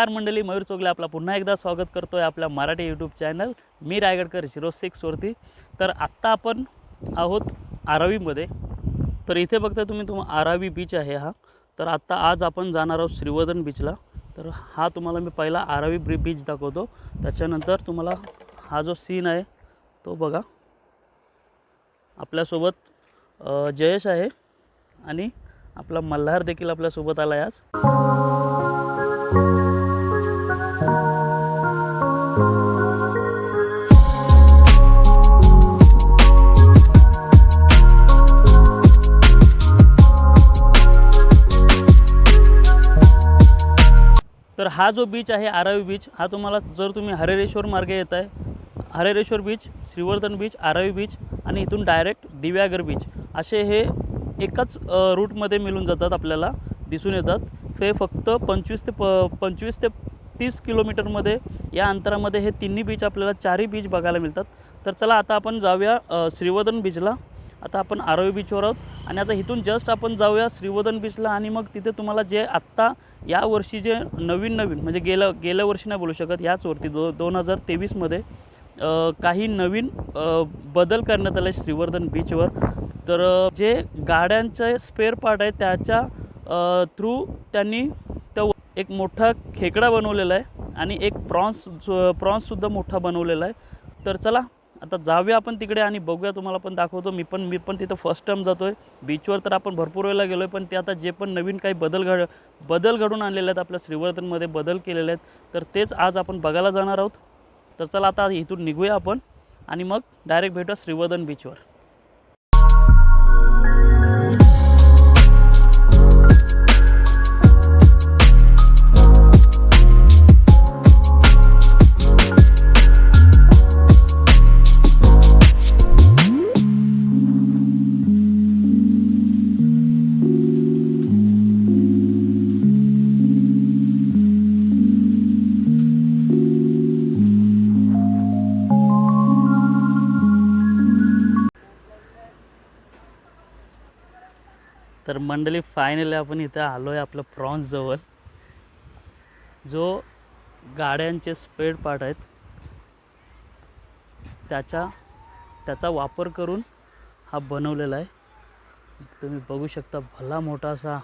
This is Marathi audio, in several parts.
नमस्कार मंडळी मयूर चोगले आपला पुन्हा एकदा स्वागत करतो आहे आपल्या मराठी यूट्यूब चॅनल मी रायगडकर झिरो सिक्सवरती तर आत्ता आपण आहोत आरावीमध्ये. तर इथे बघता तुम्ही तुम आरावी बीच आहे हा. तर आत्ता आज आपण जाणार आहोत श्रीवर्धन बीचला तर हा तुम्हाला मी पहिला आरावी ब्री बीच दाखवतो. त्याच्यानंतर तुम्हाला हा जो सीन आहे तो बघा. आपल्यासोबत जयेश आहे आणि आपला मल्हार देखील आपल्यासोबत आला आहे आज. हा जो बीच आहे आरावी बीच हा तुम्हाला जर तुम्ही हरेरेश्वर मार्गे येत आहे Harihareshwar beach Shrivardhan beach Aravi beach आणि इथून डायरेक्ट दिव्यागर बीच असे हे एकाच रूटमध्ये मिळून जातात आपल्याला दिसून येतात. ते फक्त पंचवीस ते प पंचवीस ते तीस किलोमीटरमध्ये या अंतरामध्ये हे तिन्ही बीच आपल्याला चारही बीच बघायला मिळतात. तर चला आता आपण जाऊया श्रीवर्धन बीचला आता आपण आरोवी बीचवर आहोत आणि आता इथून जस्ट आपण जाऊया श्रीवर्धन बीचला आणि मग तिथे तुम्हाला जे आत्ता या वर्षी जे नवीन नवीन म्हणजे गेल्या गेल्या वर्षी नाही बोलू शकत याचवरती दो दोन हजार तेवीसमध्ये काही नवीन बदल करण्यात आले श्रीवर्धन बीचवर तर जे गाड्यांचे स्पेअर पार्ट आहे त्याच्या थ्रू त्यांनी त्या एक मोठा खेकडा बनवलेला आहे आणि एक प्रॉन्स प्रॉन्ससुद्धा मोठा बनवलेला आहे. तर चला आता जाऊया आपण तिकडे आणि बघूया तुम्हाला पण दाखवतो. मी पण मी पण तिथं फर्स्ट टाईम जातो आहे बीचवर तर आपण भरपूर वेळेला गेलो आहे पण ते आता जे पण नवीन काही बदल घड बदल घडून आणलेले आहेत आपल्या श्रीवर्धनमध्ये बदल केलेले आहेत तर तेच आज आपण बघायला जाणार आहोत. तर चला आता इथून निघूया आपण आणि मग डायरेक्ट भेटूया श्रीवर्धन बीचवर तर मंडळी फायनली आपण इथं आलो आहे आपलं प्रॉन्सजवळ जो गाड्यांचे स्पेड पार्ट आहेत त्याच्या त्याचा वापर करून हा बनवलेला आहे. तुम्ही बघू शकता भला मोठा असा.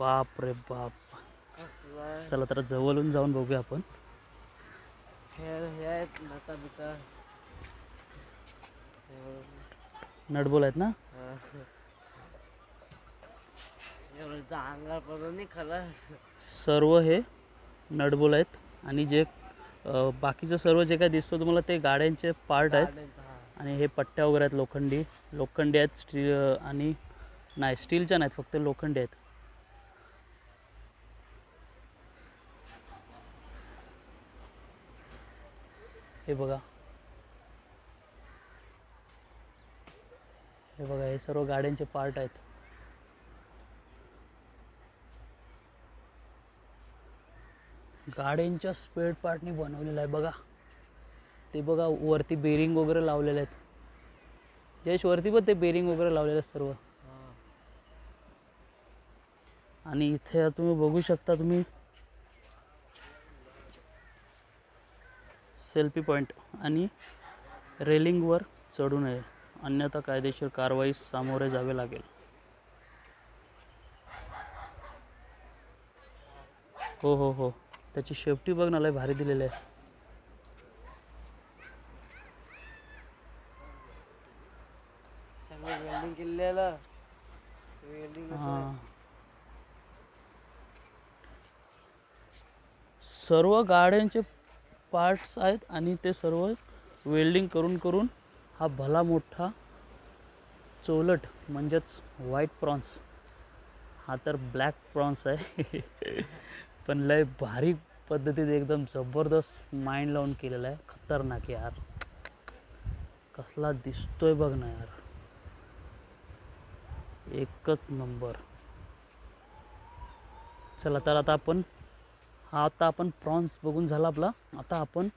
बाप रे बाप. चला तर जवळून जाऊन बघूया आपण. नटबोल आहेत ना अंगार पडून नाही खरं सर्व हे नटबोल आहेत आणि जे बाकीचं सर्व जे काय दिसतं तुम्हाला ते गाड्यांचे पार्ट आहेत. आणि हे पट्ट्या वगैरे आहेत लोखंडी. लोखंडी आहेत स्टील आणि नाही स्टीलच्या नाहीत फक्त लोखंडी आहेत. हे बघा. हे बघा हे सर्व गाड्यांचे पार्ट आहेत. गाड्यांच्या स्पेड पार्टनी बनवलेलं आहे बघा. ते बघा वरती बेरिंग वगैरे लावलेले आहेत. जयश वरती पण ते बेरिंग वगैरे लावलेले आहे सर्व. आणि इथे तुम्ही बघू शकता तुम्ही. सेल्फी पॉईंट आणि रेलिंगवर चढू नये. अन्यथा कायदेशीर कारवाईस सामोरे जावे लागेल. हो हो हो. त्याची शेफ्टी बघ ना लय भारी दिलेली आहे. सगळं वेल्डिंग केलेलं. वेल्डिंग सर्व गाड्यांचे पार्ट्स आहेत आणि ते सर्व वेल्डिंग करून करून हा भला मोठा चोलट म्हणजेच व्हाईट प्रॉन्स हा तर ब्लॅक प्रॉन्स आहे. पण लय भारी पद्धतीत एकदम जबरदस्त माइंड लावून केलेला आहे. खतरनाक यार. कसला दिसतोय बघ ना यार. एकच नंबर चला तर आता आपण हा आता आपण प्रॉन्स बघून झाला आपला. आता आपण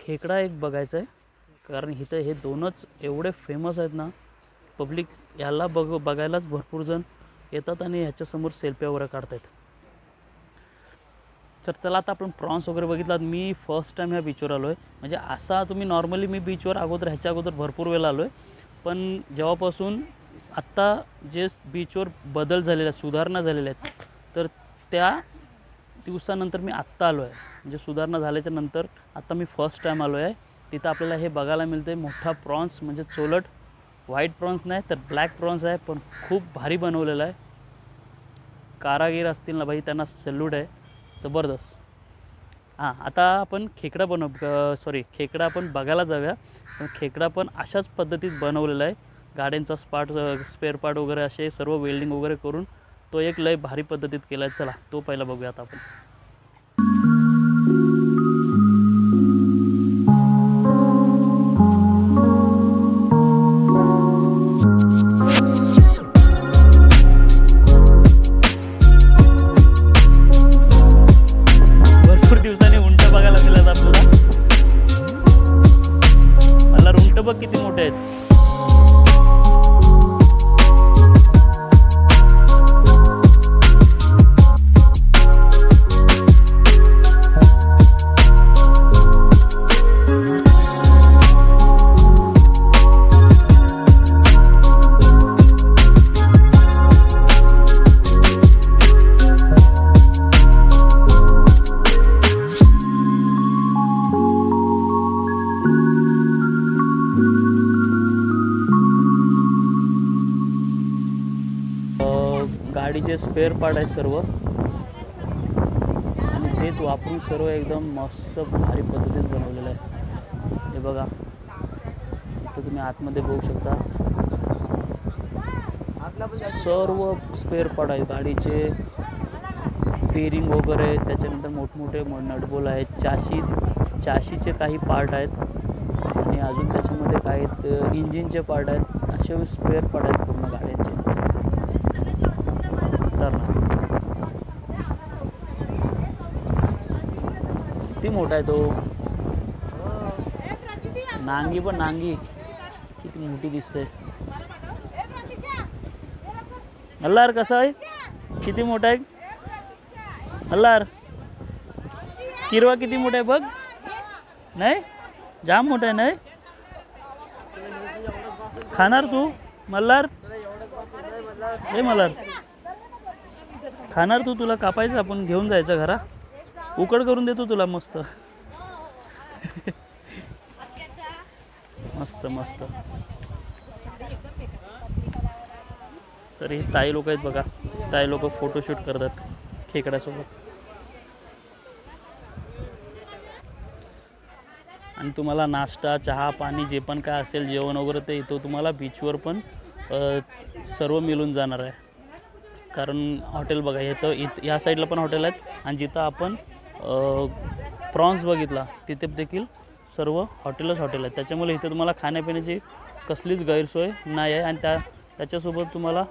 खेकडा एक बघायचा आहे. कारण इथं हे दोनच एवढे फेमस आहेत ना. पब्लिक याला बघ बघायलाच भरपूर जण येतात आणि ह्याच्यासमोर सेल्फ्या वगैरे काढतात तर चला आता आपण प्रॉन्स वगैरे बघितलात. मी फर्स्ट टाईम ह्या बीचवर आलो आहे म्हणजे असा तुम्ही नॉर्मली मी बीचवर अगोदर ह्याच्या अगोदर भरपूर वेळेला आलो आहे पण जेव्हापासून आत्ता जे बीचवर बदल झालेले आहेत सुधारणा झालेल्या आहेत तर त्या दिवसानंतर मी आत्ता आलो आहे म्हणजे सुधारणा झाल्याच्यानंतर आत्ता मी फर्स्ट टाईम आलो आहे तिथं आपल्याला हे बघायला मिळते मोठा प्रॉन्स म्हणजे चोलट. व्हाईट प्रॉन्स नाही तर ब्लॅक प्रॉन्स आहे पण खूप भारी बनवलेला आहे. कारागीर असतील ना भाई त्यांना सल्यूट आहे. जबरदस्त. हां आता आपण खेकडा बनव सॉरी खेकडा आपण बघायला जाऊया. पण खेकडा पण अशाच पद्धतीत बनवलेला आहे. गाड्यांचा स्पार्ट स्पेअर पार्ट वगैरे असे सर्व वेल्डिंग वगैरे करून तो एक लय भारी पद्धतीत केला आहे चला तो पहिला बघूया आता आपण. गाडीचे स्पेअर पार्ट आहे सर्व आणि तेच वापरून सर्व एकदम मस्त भारी पद्धतीत बनवलेलं आहे. हे बघा तर तुम्ही आतमध्ये बघू शकता. सर्व स्पेअर पार्ट आहेत गाडीचे बेरिंग वगैरे त्याच्यानंतर मोठमोठे नटबोल आहेत चाशीज चाशीचे काही पार्ट आहेत. आणि अजून त्याच्यामध्ये काही इंजिनचे पार्ट आहेत. असे स्पेअर पार्ट आहेत पूर्ण गाड्यांचे खतरनाक किती मोठा आहे तो? नांगी पण नांगी. किती मोठी दिसते. मल्हार कसा आहे? किती मोठा आहे? मल्हार किरवा किती मोठा आहे बघ. नाही? जाम मोठा आहे नाही? खाणार तू मल्हार? ए मल्हार. खाणार तू तुला कापायचं आपण घेऊन जायचं घरा. उकड करून देतो तुला मस्त. मस्त मस्त. तर हे ताई लोक आहेत बघा. ताई लोक फोटोशूट करतात खेकड्यासोबत. आणि तुम्हाला नाश्ता चहा पाणी जे पण काय असेल जेवण वगैरे ते इथं तुम्हाला बीचवर पण सर्व मिळून जाणार आहे. कारण हॉटेल बघा इथं इथं या साईडला पण हॉटेल आहेत. आणि जिथं आपण प्रॉन्स बघितला तिथे देखील सर्व हॉटेलच हॉटेल आहेत. त्याच्यामुळे इथं तुम्हाला खाण्यापिण्याची कसलीच गैरसोय नाही आहे. आणि त्या त्याच्यासोबत तुम्हाला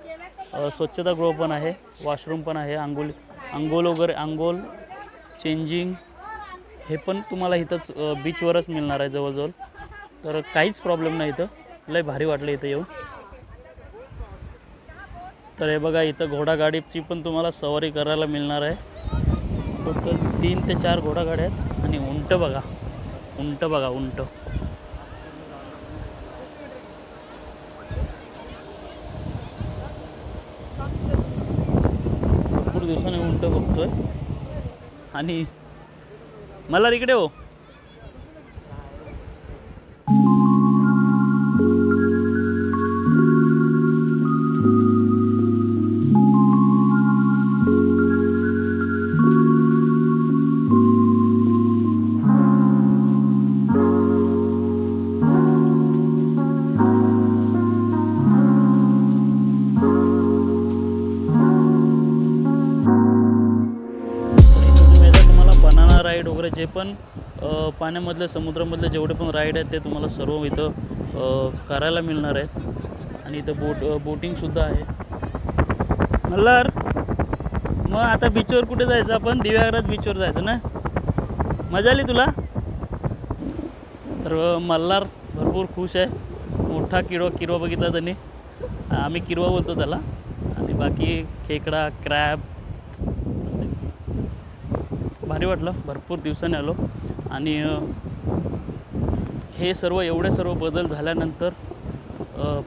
स्वच्छतागृह पण आहे वॉशरूम पण आहे आंघोळ आंघोळ वगैरे आंघोळ चेंजिंग हे पण तुम्हाला इथंच बीचवरच मिळणार आहे जवळजवळ. तर काहीच प्रॉब्लेम नाही इथं. लय भारी वाटलं इथं येऊन. तर हे बघा इथं घोडागाडीची पण तुम्हाला सवारी करायला मिळणार आहे. टोटल तीन ते चार घोडागाड्या आहेत आणि उंट बघा. उंट बघा उंट. भरपूर दिवसाने उंट बघतोय. आणि मला इकडे हो. राईड वगैरे जे पण पाण्यामधले समुद्रामधले जेवढे पण राईड आहेत ते तुम्हाला सर्व इथं करायला मिळणार आहेत. आणि इथं बोट बोटिंगसुद्धा आहे. मल्हार मग आता बीचवर कुठे जायचं आपण? दिव्यागरात बीचवर जायचं ना? मजा आली तुला? तर मल्हार भरपूर खुश आहे. मोठा किडवा किरवा बघितला त्यांनी. आम्ही किरवा बोलतो त्याला. आणि बाकी खेकडा क्रॅब भारी वाटलं. भरपूर दिवसांनी आलो. आणि हे सर्व एवढे सर्व बदल झाल्यानंतर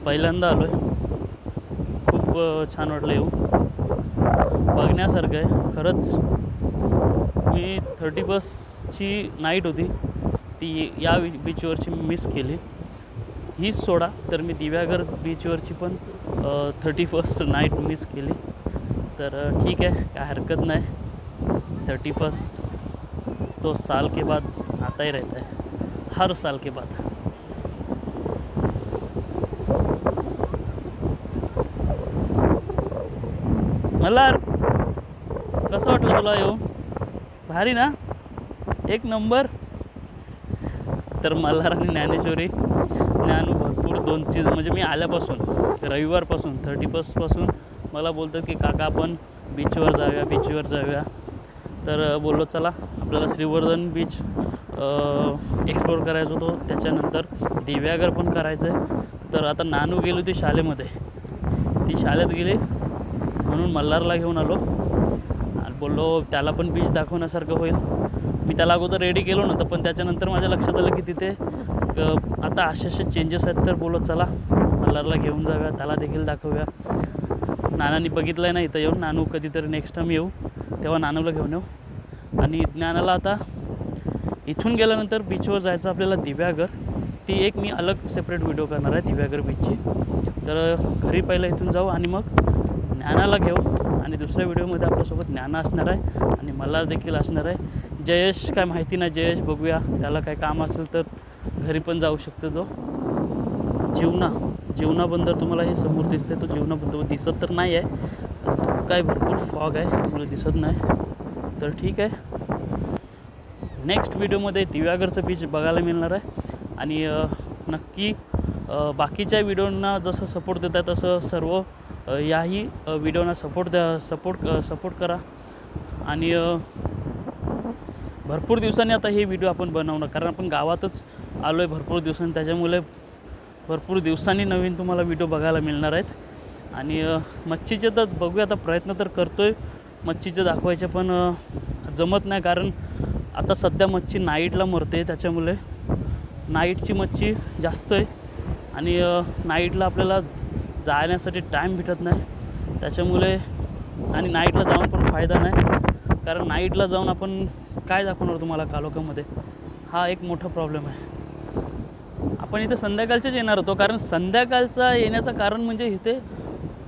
पहिल्यांदा आलो आहे खूप छान वाटलं येऊ. बघण्यासारखं आहे. खरंच मी थर्टी बसची नाईट होती. ती या बीचवरची मी मिस केली. हीच सोडा. तर मी दिव्यागर बीचवरची पण थर्टी फर्स्ट नाईट मिस केली. तर ठीक आहे. काय हरकत नाही. थर्टी फर्स्ट तो साल के बाद आता ही रहता है। हर साल के बाद। मला कसं वाटलं तुला येऊन भारी ना? एक नंबर. तर मल्हार आणि ज्ञानेश्वरी ज्ञान भरपूर दोन चीज म्हणजे मी आल्यापासून रविवारपासून थर्टी फर्स्टपासून मला बोलतात की काका आपण बीचवर जाऊया बीचवर जाऊया. तर बोललो चला आपल्याला श्रीवर्धन बीच एक्सप्लोअर करायचं होतं. त्याच्यानंतर दिव्यागर पण करायचं आहे तर आता नानू गेली होती शाळेमध्ये. ती शाळेत गेली. म्हणून मल्हारला घेऊन आलो. आणि बोललो त्याला पण बीच दाखवण्यासारखं होईल. मी त्याला अगोदर रेडी केलो नव्हतं पण त्याच्यानंतर माझ्या लक्षात आलं की तिथे आता असे असे चेंजेस आहेत. तर बोललो चला मल्हारला घेऊन जाऊया. त्याला देखील दाखवूया. नानांनी बघितलं आहे ना इथं येऊन. नानू कधीतरी नेक्स्ट टाईम येऊ. तेव्हा नानूला घेऊन येऊ. आणि ज्ञानाला आता इथून गेल्यानंतर बीचवर जायचं आपल्याला दिव्यागर ती एक मी अलग सेपरेट व्हिडिओ करणार आहे दिव्यागर बीचची तर घरी पहिलं इथून जाऊ आणि मग ज्ञानाला घेऊ. आणि दुसऱ्या व्हिडिओमध्ये आपल्यासोबत ज्ञाना असणार आहे आणि मला देखील असणार आहे. जयेश काय माहिती नाही जयेश बघूया. त्याला काय काम असेल तर घरी पण जाऊ शकतो तो. जीवना. जीवनाबंदर तुम्हाला हे समोर दिसतंय. तो जीवनाबंदर दिसत तर नाही आहे काय भरपूर फॉग आहे मला दिसत नाही. तर ठीक आहे. नेक्स्ट व्हिडिओमध्ये दिव्यागरचं बीच बघायला मिळणार आहे. आणि नक्की बाकीच्या व्हिडिओंना जसं सपोर्ट देत आहे तसं सर्व याही व्हिडिओना सपोर्ट द्या सपोर्ट सपोर्ट करा. आणि भरपूर दिवसांनी आता हे व्हिडिओ आपण बनवणार कारण आपण गावातच आलो आहे भरपूर दिवसांनी. त्याच्यामुळे भरपूर दिवसांनी नवीन तुम्हाला व्हिडिओ बघायला मिळणार आहेत. आणि मच्छीचे तर बघूया आता प्रयत्न तर करतो आहे मच्छीचे दाखवायचे पण जमत नाही कारण आता सध्या मच्छी नाईटला मरते त्याच्यामुळे. नाईटची मच्छी जास्त आहे आणि नाईटला आपल्याला जाण्यासाठी टाईम भेटत नाही. त्याच्यामुळे आणि नाईटला जाऊन पण फायदा नाही. कारण नाईटला जाऊन आपण काय दाखवणार तुम्हाला कालोखामध्ये हा एक मोठा प्रॉब्लेम आहे. आपण इथे संध्याकाळच्याच येणार होतो. कारण संध्याकाळचा येण्याचं कारण म्हणजे इथे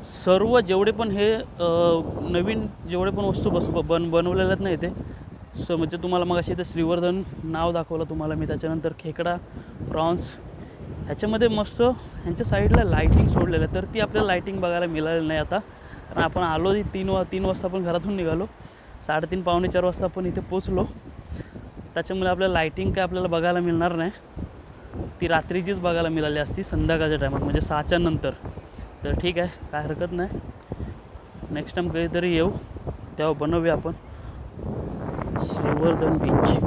सर्व जेवढे पण हे नवीन जेवढे पण वस्तू बस बन बनवलेल्या आहेत ना इथे स म्हणजे तुम्हाला मग असे इथे श्रीवर्धन नाव दाखवलं तुम्हाला मी त्याच्यानंतर खेकडा प्रॉन्स ह्याच्यामध्ये मस्त ह्यांच्या साईडला लाईटिंग सोडलेलं आहे तर ती आपल्याला लाईटिंग बघायला मिळाली नाही आता कारण आपण आलो तीन वा तीन वाजता आपण घरातून निघालो साडेतीन पावणे चार वाजता आपण इथे पोचलो त्याच्यामुळे आपल्याला लाईटिंग काय आपल्याला बघायला मिळणार नाही ती रात्रीचीच बघायला मिळाली असती संध्याकाळच्या टायमात म्हणजे सहाच्या नंतर. तर ठीक आहे काय हरकत नाही. नेक्स्ट टाईम कधीतरी येऊ. तेव्हा बनवूया आपण. श्रीवर्धन बीच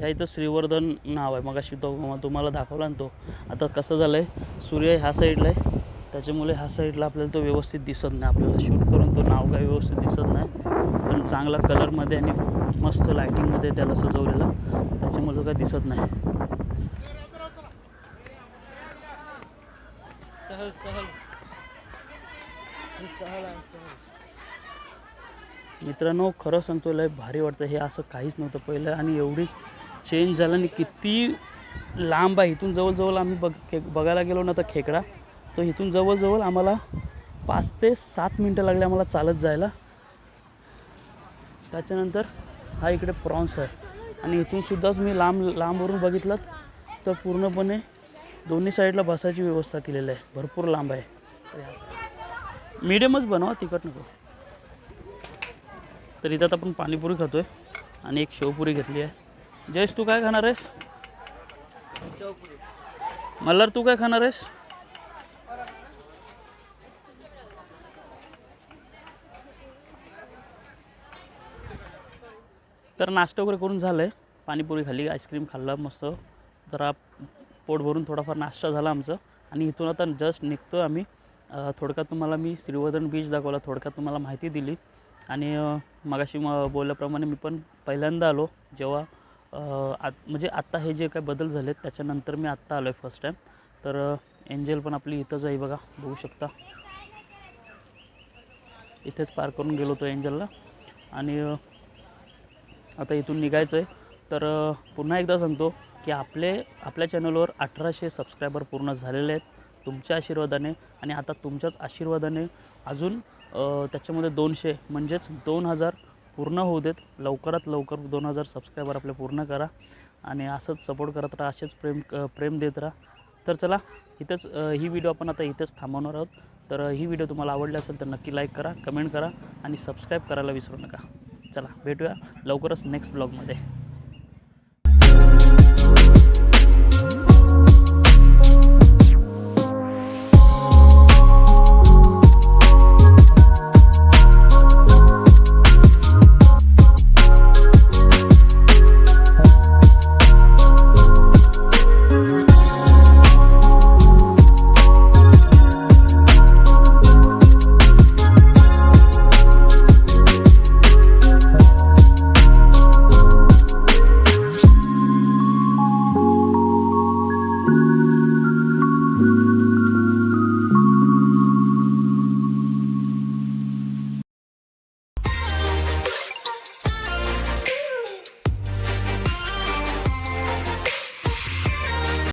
या इथं श्रीवर्धन नाव आहे. मग अशी तो तुम्हाला दाखवला ना तो. आता कसं झालं आहे सूर्य ह्या साईडला आहे. त्याच्यामुळे ह्या साईडला आपल्याला तो व्यवस्थित दिसत नाही. आपल्याला शूट करून तो नाव काय व्यवस्थित दिसत नाही. पण चांगला कलरमध्ये आणि मस्त लायटिंगमध्ये त्याला सजवलेला. त्याच्यामुळे काय दिसत नाही. सहल सहल. सहल आहे सहल मित्रांनो खरं सांगतो लय भारी वाटतं. हे असं काहीच नव्हतं पहिलं आणि एवढी चेंज झालं आणि किती लांब आहे. इथून जवळजवळ आम्ही बघ खे बघायला गेलो ना तर खेकडा. तो इथून जवळजवळ आम्हाला पाच ते सात मिनटं लागले आम्हाला चालत जायला. त्याच्यानंतर हा इकडे प्रॉन्स आहे. आणि इथून सुद्धा तुम्ही लांब लांबवरून बघितलं तर पूर्णपणे दोन्ही साईडला बसायची व्यवस्था केलेली आहे. भरपूर लांब आहे. मीडियमच बनवा तिखट नको. तर इथं आपण पाणीपुरी खातो आहे आणि एक शेवपुरी घेतली आहे. जयेश तू काय खाणार आहेस? शेवपुरी मल्हार तू काय खाणार आहेस? तर नाश्ता वगैरे करून झालं आहे पाणीपुरी खाल्ली आईस्क्रीम खाल्लं मस्त. जरा पोट भरून थोडाफार नाश्ता झाला आमचं. आणि इथून आता जस्ट निघतो आम्ही. थोडक्यात तुम्हाला मी श्रीवर्धन बीच दाखवला थोडक्यात तुम्हाला माहिती दिली. आणि मगाशी म बोलल्याप्रमाणे मी पण पहिल्यांदा आलो. जेव्हा आत म्हणजे आत्ता हे जे काही बदल झालेत त्याच्यानंतर मी आत्ता आलो आहे फर्स्ट टाईम तर एंजेल पण आपली इथंच आहे बघा बघू शकता. इथेच पार करून गेलो होतो एंजलला आणि आता इथून निघायचं आहे तर पुन्हा एकदा सांगतो की आपले आपल्या चॅनलवर अठराशे सबस्क्रायबर पूर्ण झालेले आहेत तुमच्या आशीर्वादाने आणि आता तुमच्याच आशीर्वादाने अजून त्याच्यामध्ये दोनशे म्हणजेच दोन हजार पूर्ण होऊ देत. लवकरात लवकर दोन हजार सबस्क्रायबर आपले पूर्ण करा आणि असंच सपोर्ट करत राहा असेच प्रेम प्रेम देत राहा. तर चला इथंच ही व्हिडिओ आपण आता इथेच थांबवणार आहोत. तर ही व्हिडिओ तुम्हाला आवडली असेल तर नक्की लाईक करा कमेंट करा आणि सबस्क्राईब करायला विसरू नका. चला भेटूया लवकरच नेक्स्ट ब्लॉगमध्ये